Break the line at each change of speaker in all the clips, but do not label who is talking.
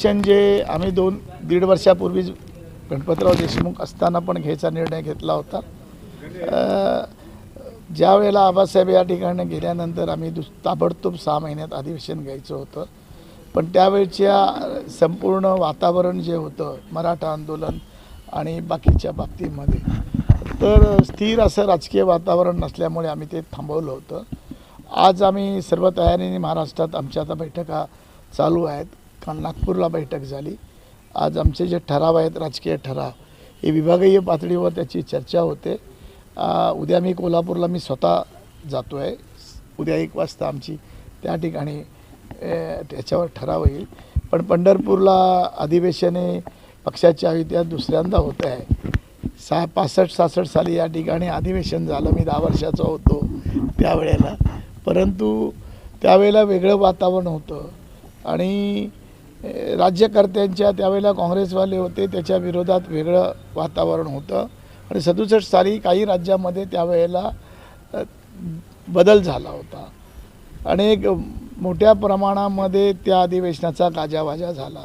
शिक्षण जे आम्ही दोन दीड वर्षापूर्वी गणपतराव देशमुख असताना पण घ्यायचा निर्णय घेतला होता. ज्या वेळेला आबासाहेब या ठिकाणी गेल्यानंतर आम्ही दुस ताबडतोब सहा महिन्यात अधिवेशन घ्यायचं होतं. पण त्यावेळच्या संपूर्ण वातावरण जे होतं मराठा आंदोलन आणि बाकीच्या बाबतीमध्ये तर स्थिर असं राजकीय वातावरण नसल्यामुळे आम्ही ते थांबवलं होतं. आज आम्ही सर्व तयारीने महाराष्ट्रात आमच्या आता बैठका चालू आहेत. काल नागपूरला बैठक झाली. आज आमचे जे ठराव आहेत राजकीय ठराव हे विभागीय पातळीवर त्याची चर्चा होते. उद्या मी कोल्हापूरला मी स्वतः जातो आहे उद्या एक वाजता आमची त्या ठिकाणी त्याच्यावर ठराव येईल. पण पंढरपूरला अधिवेशने हे पक्षाच्या दुसऱ्यांदा होत आहे. सहा पासष्ट सासष्ट साली या ठिकाणी अधिवेशन झालं. मी दहा वर्षाचा होतो त्यावेळेला. परंतु त्यावेळेला वेगळं वातावरण होतं. आणि राज्यकर्त्यांच्या त्यावेळेला काँग्रेसवाले होते त्याच्या विरोधात वेगळं वातावरण होतं. आणि सदुसष्ट साली काही राज्यामध्ये त्यावेळेला बदल झाला होता. अनेक मोठ्या प्रमाणामध्ये त्या अधिवेशनाचा गाजावाजा झाला.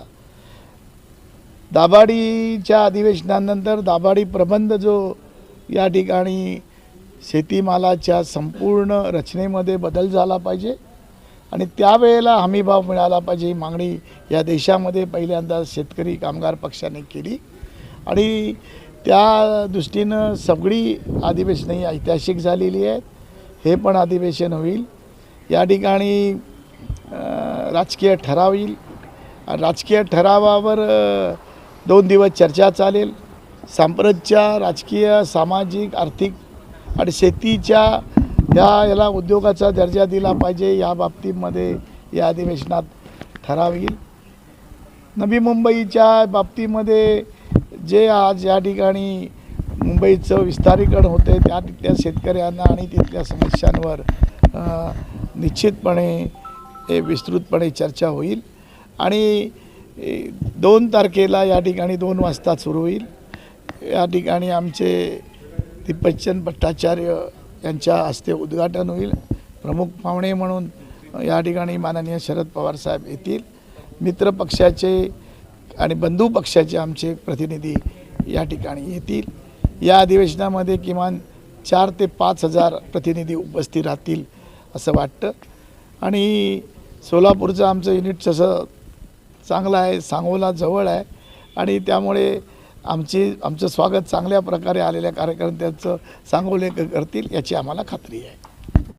दाभाडीच्या अधिवेशनानंतर दाभाडी प्रबंध जो या ठिकाणी शेतीमालाच्या संपूर्ण रचनेमध्ये बदल झाला पाहिजे. आणि त्यावेळेला हमीभाव मिळाला पाहिजे ही मागणी या देशामध्ये पहिल्यांदा शेतकरी कामगार पक्षाने केली. आणि त्या दृष्टीनं सगळी अधिवेशनं ही ऐतिहासिक झालेली आहेत. हे पण अधिवेशन होईल. या ठिकाणी राजकीय ठराव येईल. आणि राजकीय ठरावावर दोन दिवस चर्चा चालेल. सांप्रतच्या राजकीय सामाजिक आर्थिक आणि शेतीच्या ह्या याला उद्योगाचा दर्जा दिला पाहिजे. या बाबतीमध्ये या अधिवेशनात ठराव. येईल नवी मुंबईच्या बाबतीमध्ये जे आज या ठिकाणी मुंबईचं विस्तारीकरण होते त्या तिथल्या शेतकऱ्यांना आणि तिथल्या समस्यांवर निश्चितपणे हे विस्तृतपणे चर्चा होईल. आणि दोन तारखेला या ठिकाणी दोन वाजता सुरू होईल. या ठिकाणी आमचे दिपच्चन भट्टाचार्य त्यांच्या हस्ते उद्घाटन होईल. प्रमुख पाहुणे म्हणून या ठिकाणी माननीय शरद पवार साहेब येतील. मित्र पक्षाचे आणि बंधू पक्षाचे आमचे प्रतिनिधी या ठिकाणी येतील. या अधिवेशनामध्ये किमान चार ते पाच हजार प्रतिनिधी उपस्थित राहतील असं वाटतं. आणि सोलापूरचं आमचं युनिट जसं चांगलं आहे सांगोला जवळ आहे. आणि त्यामुळे आमची आमचं स्वागत चांगल्या प्रकारे आलेल्या कार्यकर्त्यांचं सांगोले करतील याची आम्हाला खात्री आहे.